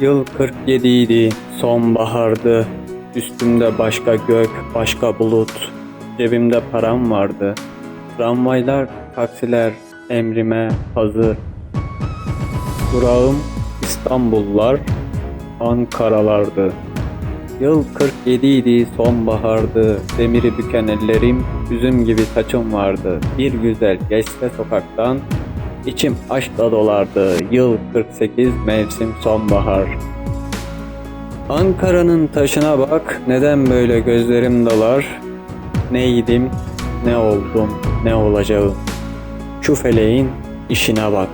Yıl 47 idi, sonbahardı. Üstümde başka gök, başka bulut. Cebimde param vardı. Tramvaylar, taksiler emrime hazır. Durağım İstanbullar, Ankaralardı. Yıl 47 idi, sonbahardı. Demiri büken ellerim, üzüm gibi saçım vardı. Bir güzel geçse sokaktan, içim aşkla dolardı. Yıl 48, mevsim sonbahar. Ankara'nın taşına bak, neden böyle gözlerim dolar? Neydim, ne oldum, ne olacağım? Şu feleğin işine bak.